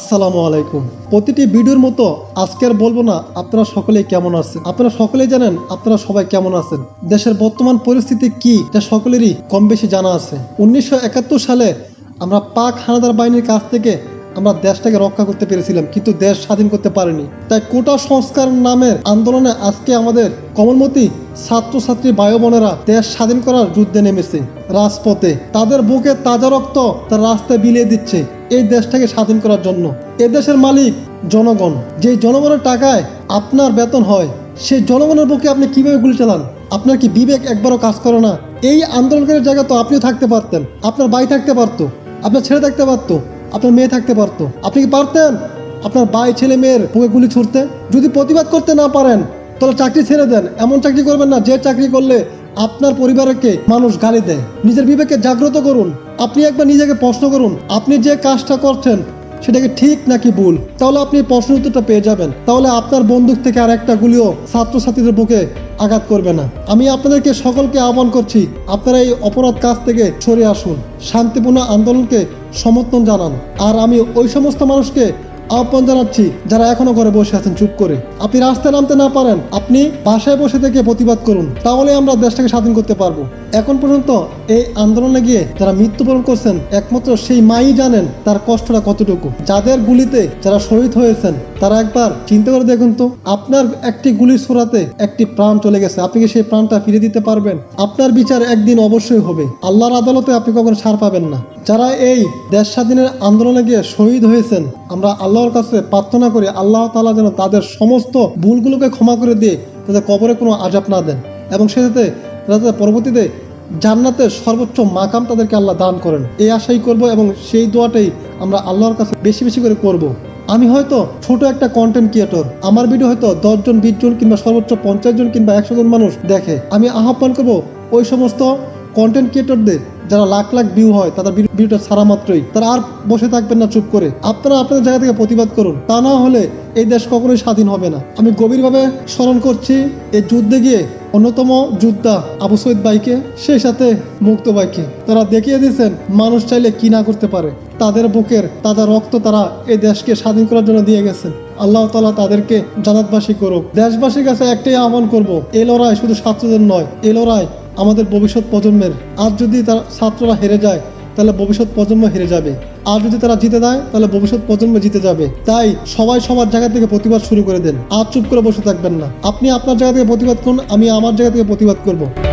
আসসালামু আলাইকুম। প্রতিটি ভিডিওর মতো আজকে আর বলব না, আপনারা সকলেই কেমন আছেন? আপনারা সকলেই জানেন আপনারা সবাই কেমন আছেন? দেশের বর্তমান পরিস্থিতি কি তা সকলেরই কম বেশি জানা আছে। উনিশশো একাত্তর সালে আমরা পাক হানাদার বাহিনীর কাছ থেকে আমরা দেশটাকে রক্ষা করতে পেরেছিলাম, কিন্তু দেশ স্বাধীন করতে পারিনি। তাই কোটা সংস্কার নামের আন্দোলনে আজকে আমাদের কমলমতি ছাত্রছাত্রী ভাই বোনেরা দেশ স্বাধীন করার যুদ্ধে নেমেছে, রাজপথে। তাদের বুকে তাজা রক্ত তার রাস্তায় বিলিয়ে দিচ্ছে এই দেশটাকে স্বাধীন করার জন্য। এ দেশের মালিক জনগণ যে জনগণের টাকায় আপনার বেতন হয়, সেই জনগণের বুকে আপনি কীভাবে গুলি চালান? আপনার কি বিবেক একবারও কাজ করে না? এই আন্দোলনকারীর জায়গা তো আপনিও থাকতে পারতেন, আপনার ভাই থাকতে পারতো, আপনার ছেড়ে থাকতে পারতো। আপনার মেয়ে থাকতে পারতো। আপনি কি পারতেন? আপনার ভাই, ছেলে, মেয়ের বুকে গুলি ছুটতে যদি প্রতিবাদ করতে না পারেন, তাহলে চাকরি ছেড়ে দেন। এমন চাকরি করবেন না, যে চাকরি করলে আপনার পরিবারকে মানুষ গালি দেয়। নিজের বিবেকে জাগ্রত করুন। আপনি একবার নিজেকে প্রশ্ন করুন, আপনি যে কাজটা করছেন, সেটাকে ঠিক নাকি ভুল? তাহলে আপনি প্রশ্ন উত্তরটা পেয়ে যাবেন। তাহলে আপনার বন্দুক থেকে আর একটা গুলিও ছাত্রছাত্রীদের বুকে আঘাত করবে না। আমি আপনাদেরকে সকলকে আহ্বান করছি, আপনারা এই অপরাধ কাজ থেকে সরে আসুন, শান্তিপূর্ণ আন্দোলনকে সমর্থন জানান। আর আমি ওই সমস্ত মানুষকে আহ্বান জানাচ্ছি যারা এখনও ঘরে বসে আছেন, চুপ করে। আপনি রাস্তায় নামতে না পারেন, আপনি বাসায় বসে থেকে প্রতিবাদ করুন। তাহলে আমরা দেশটাকে স্বাধীন করতে পারব। এখন পর্যন্ত এই আন্দোলনে গিয়ে যারা মৃত্যুবরণ করছেন, একমাত্র সেই মাই জানেন তার কষ্টটা কতটুকু। যাদের গুলিতে যারা শহীদ হয়েছেন, তারা একবার চিন্তা করে দেখুন তো, আপনার একটি গুলি ছোড়াতে একটি প্রাণ চলে গেছে। আপনি কি সেই প্রাণটা ফিরে দিতে পারবেন? আপনার বিচার একদিন অবশ্যই হবে। আল্লাহর আদালতে আপনি কখনো ছাড় পাবেন না। যারা এই দেশ স্বাধীনের আন্দোলনে গিয়ে শহীদ হয়েছেন, আমরা আল্লাহর কাছে প্রার্থনা করি আল্লাহ তাআলা যেন তাদের সমস্ত ভুলগুলোকে ক্ষমা করে দিয়ে তাদের কবরে কোনো আজাব না দেন এবং সে যাতে যাতে পরবর্তীতে জান্নাতের সর্বোচ্চ মাকাম তাদেরকে আল্লাহ দান করেন। এই আশাই করব এবং সেই দোয়াটাই আমরা আল্লাহর কাছে বেশি বেশি করে করব। আমি হয়তো ছোট একটা কন্টেন্ট ক্রিয়েটর আমার ভিডিও হয়তো দশজন বিশ জন কিংবা সর্বোচ্চ পঞ্চাশ জন কিংবা একশো জন মানুষ দেখে। আমি আহ্বান করব ওই সমস্ত কন্টেন্ট ক্রিয়েটরদের যারা লাখ লাখ ভিউ হয়, তাদের ভিডিওটা ছাড়া মাত্রই। তারা আর বসে থাকবেন না চুপ করে। আপনারা আপনাদের জায়গা থেকে প্রতিবাদ করুন। তা না হলে এই দেশ কখনোই স্বাধীন হবে না। আমি গভীরভাবে স্মরণ করছি এই যুদ্ধে গিয়ে অন্যতম যোদ্ধা আবু সৈদ বাইকে সেই সাথে মুক্ত বাইকে তারা দেখিয়ে দিয়েছেন, মানুষ চাইলে কি না করতে পারে। তাদের বুকের তাদের রক্ত তারা এই দেশকে স্বাধীন করার জন্য দিয়ে গেছেন। আল্লাহ তালা তাদেরকে জানাতবাসী করুক। দেশবাসীর কাছে একটাই আহ্বান করব, এই লড়াই শুধু ছাত্রদের নয়, এই লড়াই আমাদের ভবিষ্যৎ প্রজন্মের আজ যদি তার ছাত্ররা হেরে যায়, তাহলে ভবিষ্যৎ প্রজন্ম হেরে যাবে। আর যদি তারা জিতে দেয় তাহলে ভবিষ্যৎ প্রজন্ম জিতে যাবে। তাই সবাই সবার জায়গা থেকে প্রতিবাদ শুরু করে দেন। আর চুপ করে বসে থাকবেন না। আপনি আপনার জায়গা থেকে প্রতিবাদ করুন, আমি আমার জায়গা থেকে প্রতিবাদ করব।